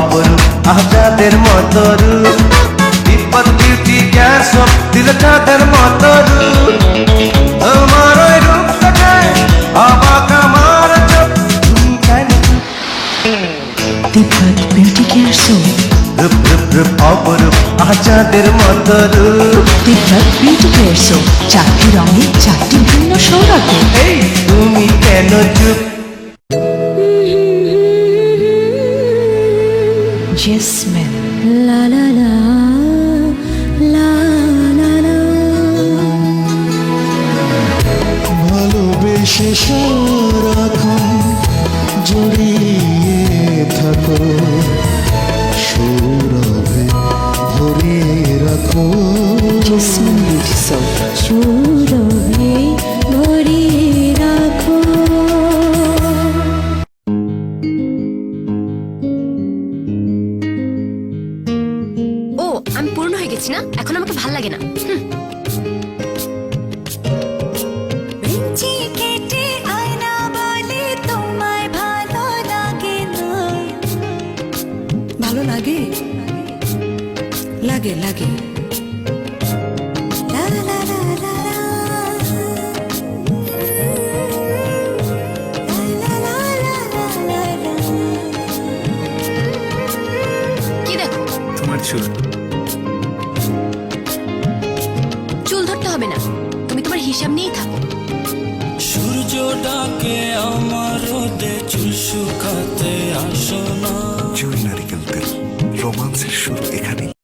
অপরূপ আজাদের মতো রূপ বিপদ বিউটি ক্যাসব দিল চাঁদের মতো রূপ তোমার ওই রূপ দেখে অবাক আমার চোখ। তিব্বত বিউটি কেয়ার সোপ রূপ রূপ রূপ অপরূপ আজাদের মতো রূপ তিব্বত বিউটি কেয়ার সোপ চারটি রঙে চারটি ভিন্ন সৌরভে jasmine La la la la la la. ভালোবেসে সারাক্ষণ জড়িয়ে থাকো সৌরভে ভরিয়ে রাখো। জেসমিন বিউটি সোপ পূর্ণ না? এখন আমাকে ভালো লাগে না। ভালো লাগে লাগে? লাগে। কি দেখো? তোমার চুল। হবে না। তুমি তোমার হিসাব নিয়েই থাকো। সূর্য ডাকে আমার রোদে চুল আসো না। জুই নারিকেল তেল রোমান্সের শুরু এখানেই।